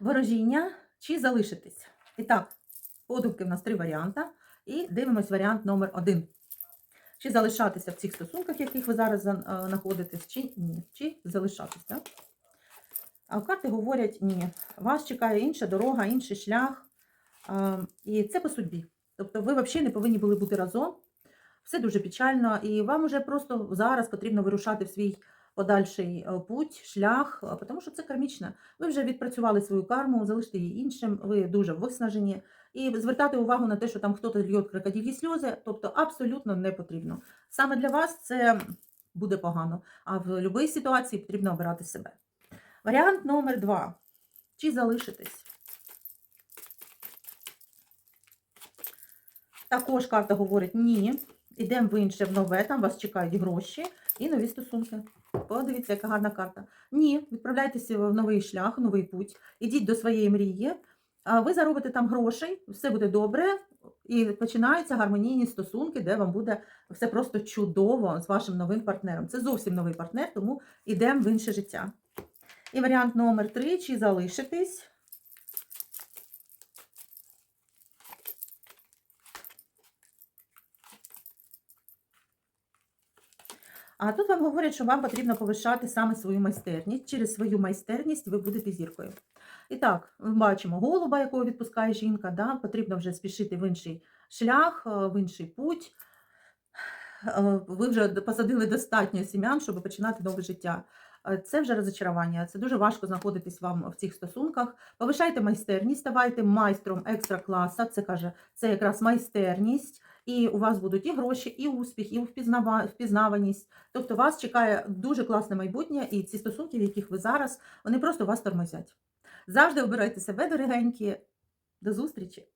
ворожіння чи залишитись. І так, подумки в нас три варіанти. І дивимось варіант номер один. Чи залишатися в цих стосунках, в яких ви зараз е, знаходитесь, чи ні. Чи залишатися. А карти говорять ні. Вас чекає інша дорога, інший шлях. І це по судьбі. Тобто ви взагалі не повинні були бути разом. Все дуже печально, і вам уже просто зараз потрібно вирушати в свій подальший е, путь, шлях, е, тому що це кармічно. Ви вже відпрацювали свою карму, залиште її іншим, ви дуже виснажені. І звертати увагу на те, що там хтось льє крокодильні сльози, тобто абсолютно не потрібно. Саме для вас це буде погано, а в будь-якій ситуації потрібно обирати себе. Варіант номер два. Чи залишитись? Також карта говорить ні. Ідемо в інше в нове, там вас чекають гроші і нові стосунки. Подивіться, яка гарна карта. Ні, відправляйтеся в новий шлях, новий путь. Ідіть до своєї мрії. Ви заробите там грошей, все буде добре, і починаються гармонійні стосунки, де вам буде все просто чудово з вашим новим партнером. Це зовсім новий партнер, тому йдемо в інше життя. І варіант номер три: чи залишитись. А тут вам говорять, що вам потрібно повишати саме свою майстерність. Через свою майстерність ви будете зіркою. І так, ми бачимо голуба, якого відпускає жінка. Да? Потрібно вже спішити в інший шлях, е, в інший путь. Е, Ви вже посадили достатньо сім'ян, щоб починати нове життя. Е, Це вже розочарування. Це дуже важко знаходитись вам в цих стосунках. Повишайте майстерність, ставайте майстром екстра класа. Це каже, це якраз майстерність. І у вас будуть і гроші, і успіх, і впізнава- впізнаваність. Тобто вас чекає дуже класне майбутнє, і ці стосунки, в яких ви зараз, вони просто вас тормозять. Завжди обирайте себе дорогенькі. До зустрічі!